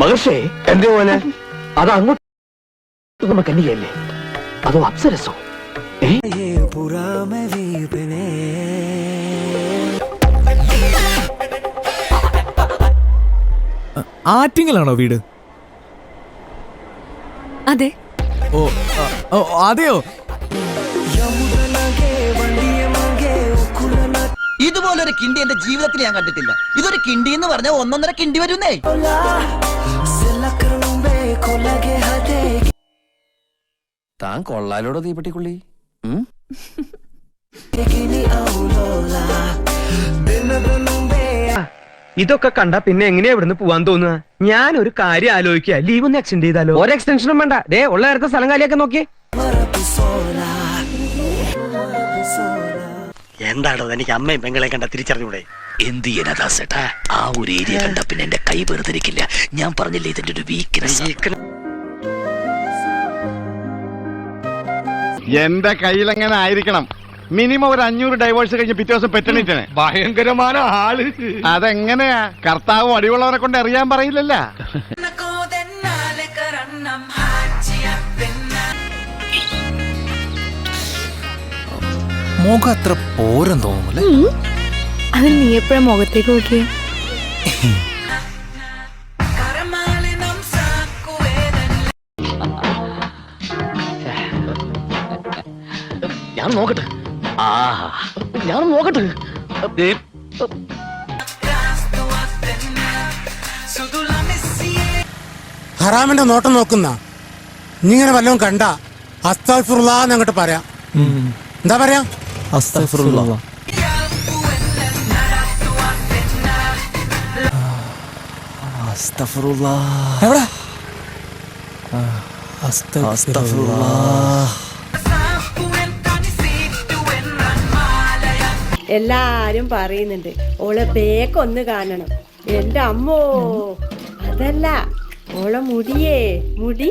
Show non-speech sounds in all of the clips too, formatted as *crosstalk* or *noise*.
മഹർഷേ എന്തേ പോലെ അത് അങ്ങോട്ട് നമുക്ക് കന്യകയല്ലേ അതോ അപ്സരസോ? ഏ? ആറ്റിങ്ങലാണോ വീട്? അതെ. ഓ ഓ അതെയോ? ഇതുപോലൊരു കിണ്ടി എന്റെ ജീവിതത്തിൽ ഞാൻ കണ്ടിട്ടില്ല. ഇതൊരു കിണ്ടി എന്ന് പറഞ്ഞാൽ ഒന്നൊന്നര കിണ്ടി വരുന്നേ. താൻ കൊള്ളാലോടോ തീപ്പെട്ടിക്കുള്ളി? ഇതൊക്കെ കണ്ട പിന്നെ എങ്ങനെയാ ഇവിടുന്ന് പോവാൻ തോന്നുക? ഞാൻ ഒരു കാര്യം ആലോചിക്കുക. ലീവ് ഒന്ന് എക്സ്റ്റെൻഡ് ചെയ്താലോ? ഒരു എക്സ്റ്റൻഷനും വേണ്ട. ദേ ഉള്ള നേരത്തെ സ്ഥലം കാലിയൊക്കെ നോക്കി. എന്താണോ എനിക്ക് അമ്മയും പെങ്ങളെ കണ്ട തിരിച്ചറിഞ്ഞൂടെ? എന്ത് ചെയ്യാനാ ആ ഒരു ഏരിയ കണ്ട പിന്നെ എന്റെ കൈ വെറുതെ ഞാൻ പറഞ്ഞില്ലേ ഇതിന്റെ ഒരു വീക്ക്നെസ് എന്റെ കയ്യിലെങ്ങനെ ആയിരിക്കണം? മിനിമം ഒരു അഞ്ഞൂറ് ഡൈവേഴ്സ് കഴിഞ്ഞ് പിറ്റേ ദിവസം പെറ്റണിട്ടനെ ഭയങ്കരമായ ആൾ. അതെങ്ങനെയാ? കർത്താവും അടിവുള്ളവരെ കൊണ്ട് അറിയാൻ പറയില്ലല്ല. മുഖം അത്ര പോരം തോന്നുന്നു അതിന് നീ എപ്പോഴാ മുഖത്തേക്ക് നോക്കിയേ? *laughs* ഞാൻ നോക്കട്ടെ. ആ. ഞാൻ നോക്കട്ടെ. ഹറാമിന്റെ നോട്ടം നോക്കുന്ന. നീ ഇങ്ങനെ വല്ലതും കണ്ട അസ്താഫുറുല്ലാന്ന് അങ്ങോട്ട് പറയാം. എന്താ പറയാ? എവിടെ? എല്ലാരും പറയുന്നുണ്ട് ഓളെ ബേക്ക് ഒന്ന് കാണണം. എന്റെ അമ്മോ അതല്ല ഓളെ മുടിയേ മുടി.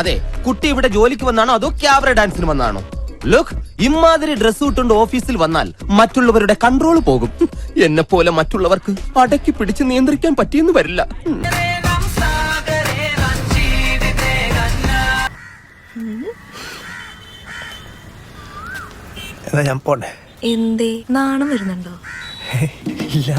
അതെ കുട്ടി ഇവിടെ ജോലിക്ക് വന്നാണോ അതോ ക്യാബറ ഡാൻസിന് വന്നാണോ? ലുക്ക് ഇമാതിരി ഡ്രസ് ഇട്ടുകൊണ്ട് ഓഫീസിൽ വന്നാൽ മറ്റുള്ളവരുടെ കൺട്രോൾ പോകും. എന്നെ പോലെ മറ്റുള്ളവർക്ക് അടക്കി പിടിച്ച് നിയന്ത്രിക്കാൻ പറ്റിയെന്ന് വരില്ല. ഞാൻ പോണേ എന്തേ? നാണം വരുന്നുണ്ടോ? ഇല്ല.